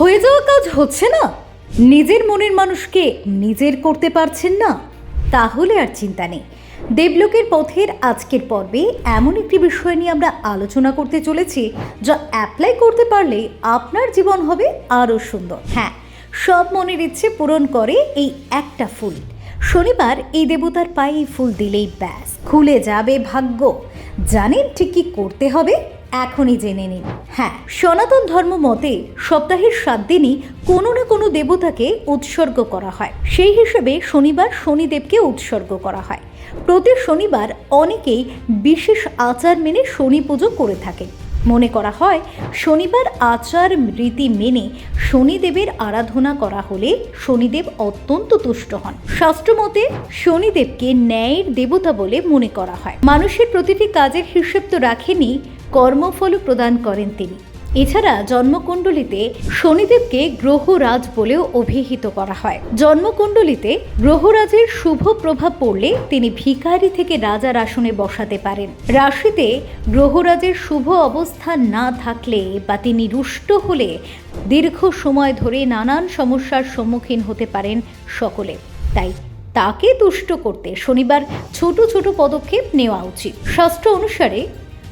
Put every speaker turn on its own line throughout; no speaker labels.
হয়ে যাওয়া কাজ হচ্ছে না। নিজের মনের মানুষকে নিজের করতে পারছেন না। তাহলে আর চিন্তা নেই। দেবলোকের পথের আজকের পর্বে এমন একটি বিষয় নিয়ে আমরা আলোচনা করতে চলেছি, যা অ্যাপ্লাই করতে পারলে আপনার জীবন হবে আরও সুন্দর। হ্যাঁ সব মনের ইচ্ছে পূরণ করে এই একটা ফুল। শনিবার এই দেবতার পায়ে ফুল দিলেই ব্যাস। খুলে যাবে ভাগ্য। জানেন ঠিক কি করতে হবে? এখনই জেনে নিন। হ্যাঁ সনাতন ধর্ম মতে সপ্তাহের সাত দিনই কোনো না কোনো দেবতাকে উৎসর্গ করা হয়। সেই হিসেবে শনিবার শনিদেবকে উৎসর্গ করা হয়। প্রতি শনিবার অনেকেই বিশেষ আচার মেনে শনি পুজো করে থাকেন। মনে করা হয়, শনিবার আচার রীতি মেনে শনিদেবের আরাধনা করা হলে শনিদেব অত্যন্ত তুষ্ট হন। শাস্ত্রমতে শনিদেবকে ন্যায়ের দেবতা বলে মনে করা হয়। মানুষের প্রতিটি কাজের হিসেব তো রাখেনি কর্মফল প্রদান করেন তিনি। এছাড়া জন্মকুণ্ডলিতে শনিদেবকে গ্রহরাজ বলেও অভিহিত করা হয়। জন্মকুণ্ডলিতে গ্রহরাজের শুভ প্রভাব পড়লে তিনি ভিখারি থেকে রাজার আসনে বসাতে পারেন। রাশিতে গ্রহরাজের শুভ অবস্থান না থাকলে বা তিনি রুষ্ট হলে দীর্ঘ সময় ধরে নানান সমস্যার সম্মুখীন হতে পারেন সকলে। তাই তাকে তুষ্ট করতে শনিবার ছোট ছোট পদক্ষেপ নেওয়া উচিত। শাস্ত্র অনুসারে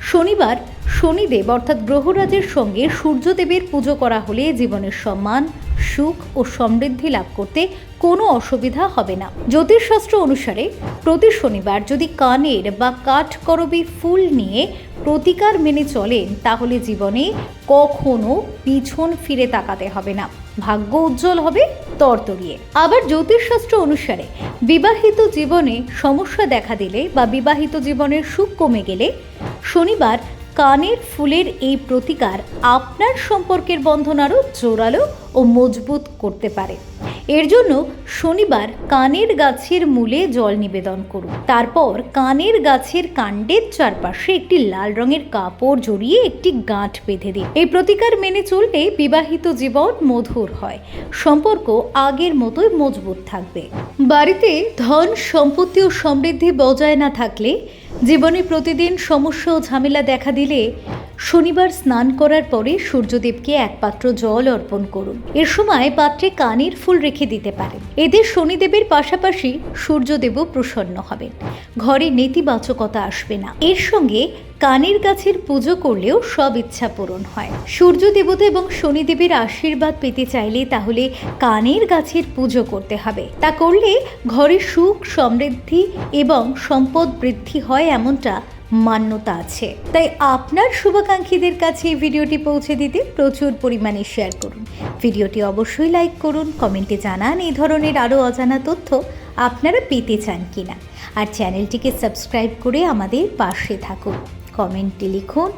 শনিবার শনিদেব অর্থাৎ গ্রহরাজের সঙ্গে সূর্যদেবের পুজো করা হলে জীবনের সম্মান, সুখ ও সমৃদ্ধি লাভ করতে কোনো অসুবিধা হবে না। জ্যোতিষশাস্ত্র অনুসারে প্রতি শনিবার যদি কানের বা কাঠকরবী ফুল নিয়ে প্রতিকার মেনে চলেন, তাহলে জীবনে কখনো পিছন ফিরে তাকাতে হবে না। ভাগ্য উজ্জ্বল হবে তরতরিয়ে। আবার জ্যোতিষশাস্ত্র অনুসারে বিবাহিত জীবনে সমস্যা দেখা দিলে বা বিবাহিত জীবনের সুখ কমে গেলে শনিবার কানের ফুলের এই প্রতিকার আপনার সম্পর্কের বন্ধন আরও জোরালো ও মজবুত করতে পারে। এর জন্য শনিবার কানের গাছের মূলে জল নিবেদন করুন। তারপর কানের গাছের কাণ্ডের চারপাশে একটি লাল রঙের কাপড় জড়িয়ে একটি গাঁট বেঁধে দিন। এই প্রতিকার মেনে চললে বিবাহিত জীবন মধুর হয়। সম্পর্ক আগের মতোই মজবুত থাকবে। বাড়িতে ধন, সম্পত্তি ও সমৃদ্ধি বজায় না থাকলে জীবনে প্রতিদিন সমস্যা ও ঝামেলা দেখা দিলে শনিবার স্নান করার পরে সূর্যদেবকে এক পাত্র জল অর্পণ করুন। এর সময় পাত্রে কানের ফুল রেখে দিতে পারেন। এদের শনিদেবের পাশাপাশি সূর্যদেবও প্রসন্ন হবেন। ঘরে নেতিবাচকতা আসবে না। এর সঙ্গে কানের গাছের পুজো করলেও সব ইচ্ছা পূরণ হয়। সূর্য দেবতা এবং শনিদেবের আশীর্বাদ পেতে চাইলে তাহলে কানের গাছের পুজো করতে হবে। তা করলে ঘরে সুখ, সমৃদ্ধি এবং সম্পদ বৃদ্ধি হয় এমনটা মান্যতা আছে। তাই আপনার শুভাকাঙ্ক্ষীদের কাছে ভিডিওটি পৌঁছে দিতে প্রচুর পরিমাণে শেয়ার করুন। ভিডিওটি অবশ্যই লাইক করুন কমেন্টে জানান এই ধরনের আরও অজানা তথ্য আপনারা পেতে চান কিনা। আর চ্যানেলটিকে সাবস্ক্রাইব করে আমাদের পাশে থাকুন। কমেন্টে লিখুন,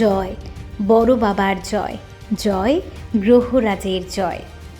জয় বড় বাবার জয় জয় গ্রহরাজের জয়।